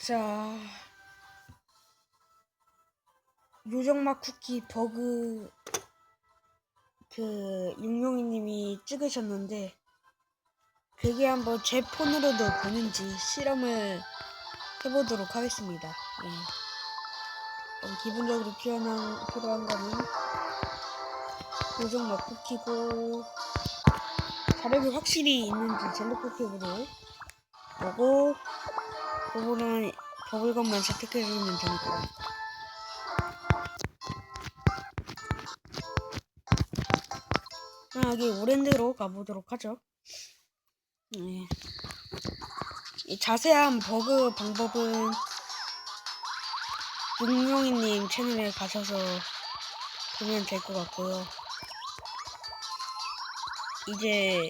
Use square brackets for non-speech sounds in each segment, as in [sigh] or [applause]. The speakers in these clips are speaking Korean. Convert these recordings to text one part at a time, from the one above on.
자, 요정맛 쿠키 버그 그 육룡이님이 찍으셨는데 그게 한번 제 폰으로도 되는지 실험을 해보도록 하겠습니다. 예. 기본적으로 필요한 필요한 거는 요정 맛 쿠키고 자력이 확실히 있는지 젤리 쿠키로 보고 그거는 버블건만 채택해주면 되니까. 여기 오랜드로 가보도록 하죠. 네. 이 자세한 버그 방법은 육룡이님 채널에 가셔서 보면 될 것 같고요. 이제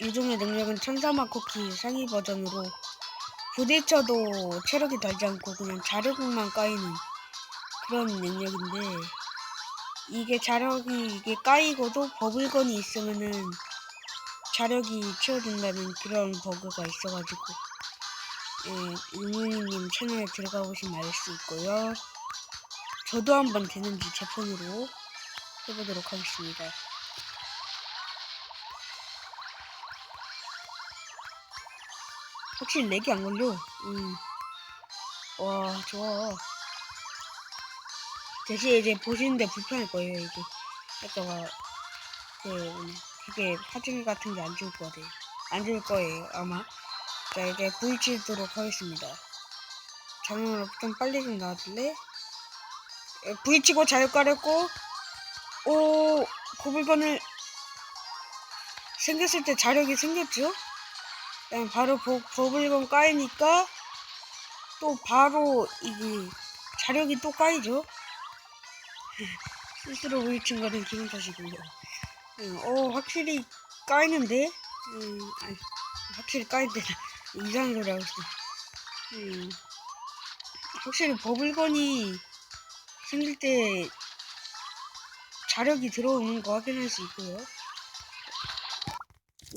요즘의 능력은 천사마 쿠키 상위 버전으로 부딪혀도 체력이 달지 않고 그냥 자력만 까이는 그런 능력인데 이게 자력이 이게 까이고도 버블건이 있으면은 자력이 채워진다는 그런 버그가 있어가지고 예, 윤윤이님 채널에 들어가 보시면 알 수 있고요. 저도 한번 되는지 제 폰으로 해보도록 하겠습니다. 확실히 렉이 안 걸려. 음. 와, 좋아. 대신 이제 보시는데 불편할 거예요, 이게. 약간, 그, 뭐냐, 그게 사진 같은 게 안 좋을 거 같아요. 안 좋을 거예요, 아마. 자, 이제 V치도록 하겠습니다. 장면으로 좀 빨리 좀 나와줄래? 예, V치고 자유 까렸고, 오, 고물건을 생겼을 때 자력이 생겼죠? 그냥 바로 버, 버블건 까이니까 또 바로 이게 자력이 또 까이죠. [laughs] 스스로 거는 기분 탓이고요. 음, 어 확실히 까이는데, 음, 아니, 확실히 까이는데 이상한 소리 하고 있어. 음, 확실히 버블건이 생길 때 자력이 들어오는 거 확인할 수 있고요.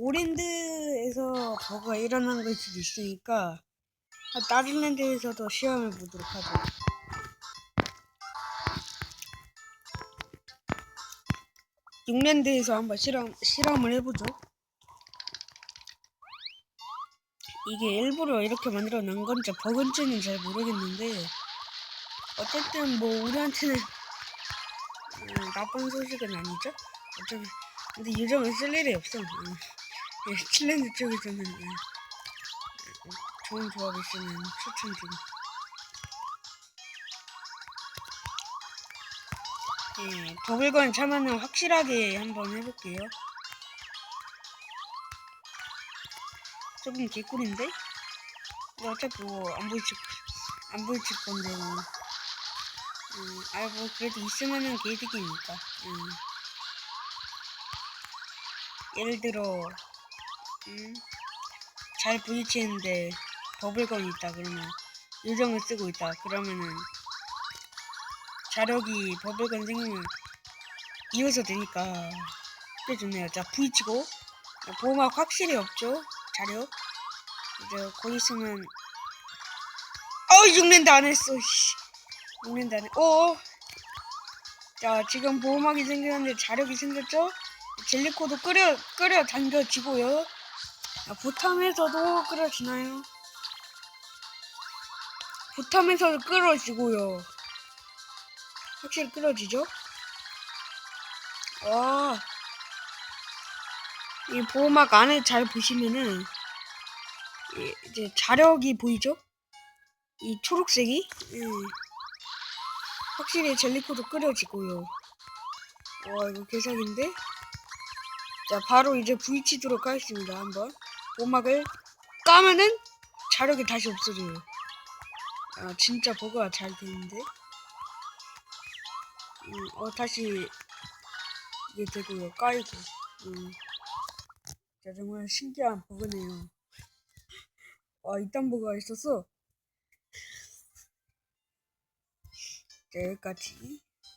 오랜드에서 버그가 일어난 걸 수도 있으니까 아, 다른 랜드에서도 시험을 보도록 하죠. 육랜드에서 한번 실험, 실험을 해보죠. 이게 일부러 이렇게 만들어 놓은 건지 버그인지는 잘 모르겠는데 어쨌든 뭐 우리한테는 음, 나쁜 소식은 아니죠. 어차피 근데 요정은 쓸 일이 없어. 음. 예, 칠랜드 쪽에서는 예, 예, 좋은 조합 있으면 추천 좀. 예, 버블건 참여는 확실하게 한번 해볼게요. 조금 개꿀인데? 어차피 뭐 안 보이칠 안 보이칠 건데 뭐. 음, 아 뭐 그래도 있으면은 개이득이니까. 음. 예를 들어 음, 잘 부딪히는데 버블건이 있다 그러면 요정을 쓰고 있다 그러면은 자력이 버블건 생기면 이어서 되니까 꽤 좋네요. 자 부딪히고. 보호막 확실히 없죠? 자력? 이제 곧 있으면 어 육랜드 안 했어 씨. 육랜드 안 해. 어. 자 지금 보호막이 생겼는데 자력이 생겼죠? 젤리코도 끓여 끓여 당겨지고요 아, 보탐에서도 끓여지나요? 보탐에서도 끓여지고요. 확실히 끓여지죠? 와. 이 보호막 안에 잘 보시면은 이- 이제 자력이 보이죠? 이 초록색이 음. 확실히 젤리코도 끓여지고요. 와 이거 개사기인데? 자 바로 이제 부딪히도록 하겠습니다. 한번 보호막을 까면은 자력이 다시 없어져요. 아 진짜 버그가 잘 되는데. 음, 어 다시 이게 되고요. 까이고. 음. 자 정말 신기한 버그네요. 와 이딴 버그가 있었어. 자 여기까지.